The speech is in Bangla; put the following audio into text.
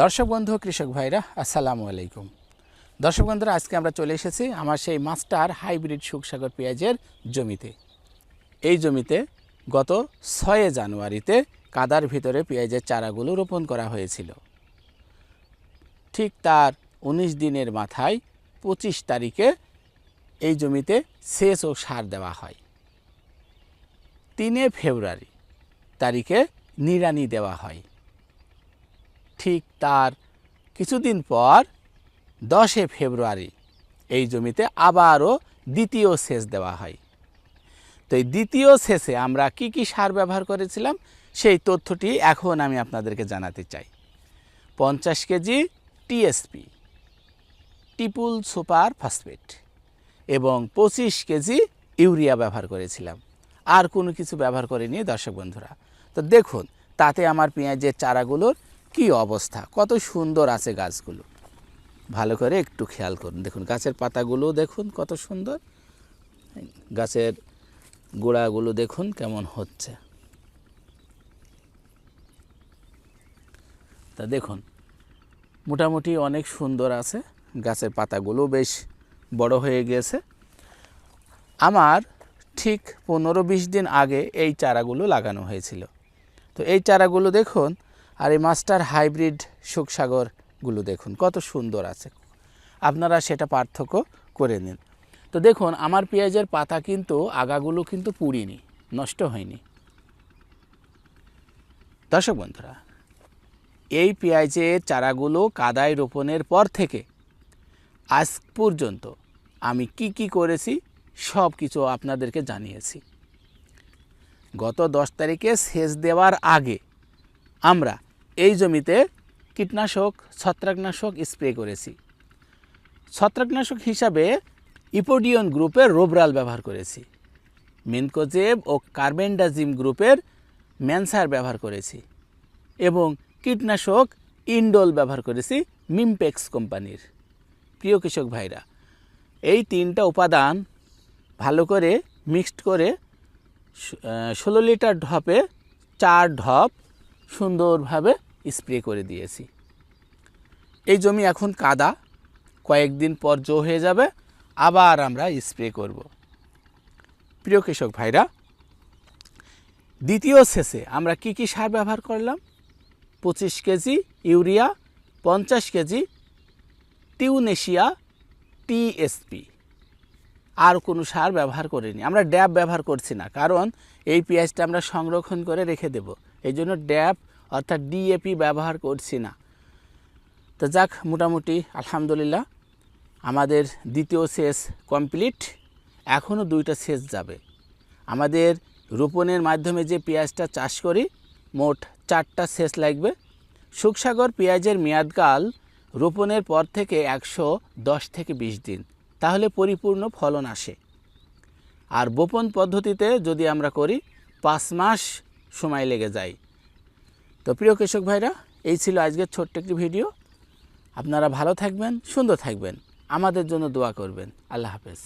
দর্শক বন্ধু, কৃষক ভাইরা, আসসালামু আলাইকুম। দর্শক বন্ধুরা, আজকে আমরা চলে এসেছি আমার সেই মাস্টার হাইব্রিড সুখসাগর পেঁয়াজের জমিতে। এই জমিতে গত ছয় জানুয়ারিতে কাদার ভিতরে পেঁয়াজের চারাগুলো রোপণ করা হয়েছিল। ঠিক তার উনিশ দিনের মাথায় পঁচিশ তারিখে এই জমিতে সেচ ও সার দেওয়া হয়। তিনে ফেব্রুয়ারি তারিখে নিড়ানি দেওয়া হয়। ঠিক তার কিছুদিন পর দশে ফেব্রুয়ারি এই জমিতে আবারও দ্বিতীয় সেচ দেওয়া হয়। তো এই দ্বিতীয় সেচে আমরা কি কি সার ব্যবহার করেছিলাম সেই তথ্যটি এখন আমি আপনাদেরকে জানাতে চাই। পঞ্চাশ KG TSP, triple super phosphate এবং পঁচিশ কেজি ইউরিয়া ব্যবহার করেছিলাম। আর কোনো কিছু ব্যবহার করিনি দর্শক বন্ধুরা। তো দেখুন, তাতে আমার পেঁয়াজের চারাগুলোর কি অবস্থা? কত সুন্দর আছে গাছগুলো। ভালো করে একটু খেয়াল করুন। দেখুন, গাছের পাতাগুলো দেখুন কত সুন্দর। গাছের গোড়াগুলো দেখুন কেমন হচ্ছে। তা দেখুন, মোটামুটি অনেক সুন্দর আছে। গাছের পাতাগুলো বেশ বড় হয়ে গিয়েছে। আমার ঠিক পনেরো বিশ দিন আগে এই চারাগুলো লাগানো হয়েছিল। তো এই চারাগুলো দেখুন আর এই মাস্টার হাইব্রিড সুখসাগরগুলো দেখুন, কত সুন্দর আছে। আপনারা সেটা পার্থক্য করে নিন। তো দেখুন, আমার পেঁয়াজের পাতা কিন্তু, আগাগুলো কিন্তু পুড়িনি, নষ্ট হয়নি। দর্শক বন্ধুরা, এই পেঁয়াজের চারাগুলো কাদায় রোপণের পর থেকে, আজ পর্যন্ত আমি কি কি করেছি, সব কিছু আপনাদেরকে জানিয়েছি। গত দশ তারিখে সেচ দেওয়ার আগে আমরা এই জমিতে কীটনাশক, ছত্রাকনাশক স্প্রে করেছি। ছত্রাকনাশক হিসাবে ইপোডিয়ন গ্রুপের রোবরাল ব্যবহার করেছি। মিনকোজেব ও কার্বেন্ডাজিম গ্রুপের ম্যানসার ব্যবহার করেছি এবং কীটনাশক ইন্ডোল ব্যবহার করেছি মিমপেক্স কোম্পানির। প্রিয় কৃষক ভাইরা, এই তিনটা উপাদান ভালো করে মিক্সড করে ষোলো লিটার ঢপে চার ঢপ সুন্দরভাবে স্প্রে করে দিয়েছি। এই জমি এখন কাদা, কয়েকদিন পর জো হয়ে যাবে, আবার আমরা স্প্রে করব। প্রিয় কৃষক ভাইরা, দ্বিতীয় শেষে আমরা কি কি সার ব্যবহার করলাম? পঁচিশ কেজি ইউরিয়া, পঞ্চাশ কেজি টিউনেশিয়া, টিএসপি। আর কোনো সার ব্যবহার করিনি। আমরা ড্যাব ব্যবহার করছি না, কারণ এই পেঁয়াজটা আমরা সংরক্ষণ করে রেখে দেব। এই জন্য ড্যাপ অর্থাৎ ডিএপি ব্যবহার করছি না। তো যাক, মোটামুটি আলহামদুলিল্লাহ আমাদের দ্বিতীয় সেচ কমপ্লিট। এখনও দুইটা সেচ যাবে। আমাদের রোপণের মাধ্যমে যে পেঁয়াজটা চাষ করি, মোট চারটা সেচ লাগবে। সুখসাগর পেঁয়াজের মেয়াদকাল রোপণের পর থেকে একশো দশ থেকে বিশ দিন। তাহলে পরিপূর্ণ ফলন আসে। আর বোপন পদ্ধতিতে যদি আমরা করি, পাঁচ মাস সময় লেগে যায়। তো প্রিয় কৃষক ভাইরা, এই ছিল আজকের ছোট্ট একটি ভিডিও। আপনারা ভালো থাকবেন, সুন্দর থাকবেন। আমাদের জন্য দোয়া করবেন। আল্লাহ হাফেজ।